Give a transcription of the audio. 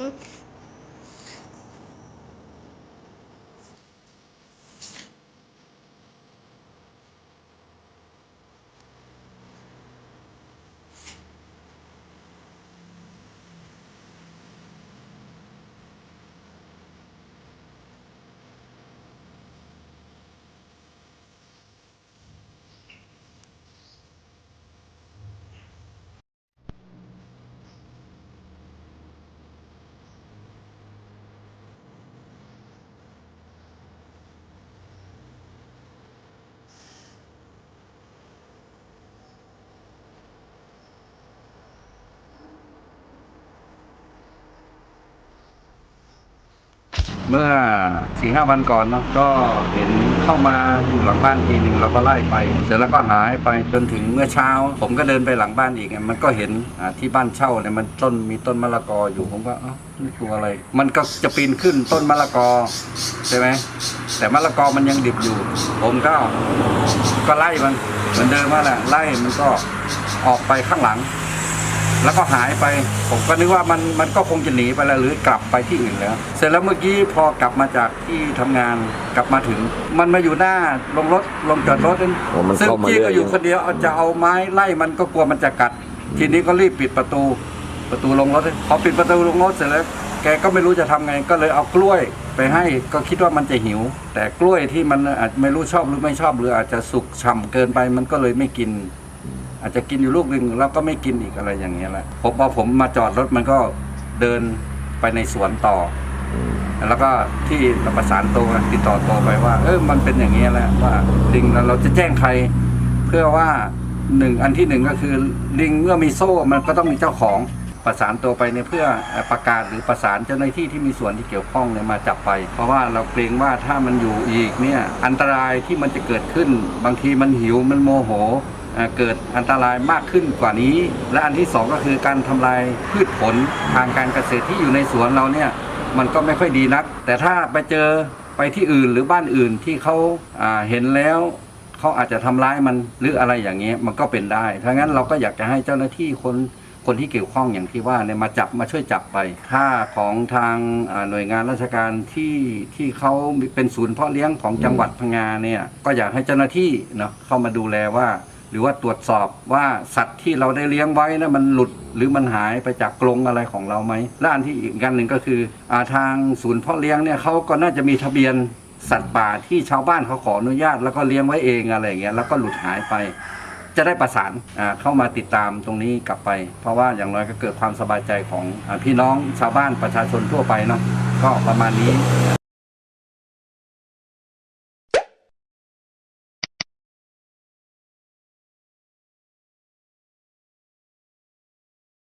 Okay. เมื่อสี่ห้าวันก่อนเนาะก็เห็นเข้ามาอยู่หลังบ้านทีหนึ่งเราก็ไล่ไป เสร็จแล้วก็หายไปจนถึงเมื่อเช้า ผมก็เดินไปหลังบ้านอีกมันก็เห็นที่บ้านเช่าเนี่ยมันต้นมีต้นมะละกออยู่ผมก็เอ้านี่ตัวอะไร มันก็จะปีนขึ้นต้นมะละกอใช่ไหมแต่มะละกอมันยังดิบอยู่ ผมก็ก็ไล่มันเหมือนเดิมว่าแหละไล่มันก็ออกไปข้างหลัง แล้วก็หายไป ผมก็นึกว่ามันมันก็คงจะหนีไปแล้วหรือกลับไปที่อื่นแล้ว เสร็จแล้วเมื่อกี้พอกลับมาจากที่ทำงานกลับมาถึง มันมาอยู่หน้าลงรถลงจอดรถนั่นโอ้มันซึ่งเข้ามาจี้เรื่ก็อยอยู่คนเดียวเอาจะเอาไม้ไล่มันก็กลัวมันจะกัด ทีนี้ก็รีบปิดประตูประตูลงรถพอปิดประตูลงรถเสร็จแล้ว แกก็ไม่รู้จะทำไงก็เลยเอากล้วยไปให้ก็คิดว่ามันจะหิว แต่กล้วยที่มันอาจไม่รู้ชอบหรือไม่ชอบหรืออาจจะสุกฉ่ำเกินไปมันก็เลยไม่กิน อาจจะกินอยู่ลูกหนึ่งแล้วก็ไม่กินอีกอะไรอย่างเงี้ยแหละผมพอผมมาจอดรถมันก็เดินไปในสวนต่อ แล้วก็ที่ประสานตัวติดต่อตัวไปว่า เออมันเป็นอย่างนี้ยแหละว่าลิงเราจะแจ้งใคร เพื่อว่าหนึ่งอันที่หนึ่งก็คือลิงเมื่อมีโซ่มันก็ต้องมีเจ้าของประสานตัวไปเนี่ยเพื่อประกาศหรือประสานเจ้าหน้าที่ที่มีส่วนที่เกี่ยวข้องเนี่ยมาจับไป เพราะว่าเราเกรงว่าถ้ามันอยู่อีกเนี่ยอันตรายที่มันจะเกิดขึ้น บางทีมันหิวมันโมโห เกิดอันตรายมากขึ้นกว่านี้ และอันที่สองก็คือการทำลายพืชผลทางการเกษตรที่อยู่ในสวนเราเนี่ยมันก็ไม่ค่อยดีนัก แต่ถ้าไปเจอไปที่อื่นหรือบ้านอื่นที่เขาาเห็นแล้วเขาอาจจะทำร้ายมันหรืออะไรอย่างเงี้ยมันก็เป็นได้ถ้างั้นเราก็อยากจะให้เจ้าหน้าที่คนคนที่เกี่ยวข้องอย่างที่ว่าเนี่ยมาจับมาช่วยจับไปถ้าของทางาหน่วยงานราชการที่ที่เขาเป็นศูนย์เพาะเลี้ยงของจังหวัดพังงาเนี่ยก็อยากให้เจ้าหน้าที่เนาะเข้ามาดูแลว่า หรือว่าตรวจสอบว่าสัตว์ที่เราได้เลี้ยงไว้นะมันหลุดหรือมันหายไปจากกรงอะไรของเราไหมและอันที่อีกอันหนึ่งก็คืออาทางศูนย์เพาะเลี้ยงเนี่ยเขาก็น่าจะมีทะเบียนสัตว์ป่าที่ชาวบ้านเขาขออนุญาต แล้วก็เลี้ยงไว้เองอะไรอย่างเงี้ยแล้วก็หลุดหายไป จะได้ประสานเข้ามาติดตามตรงนี้กลับไป เพราะว่าอย่างน้อยก็เกิดความสบายใจของอพี่น้องชาวบ้านประชาชนทั่วไปเนาะก็ประมาณนี้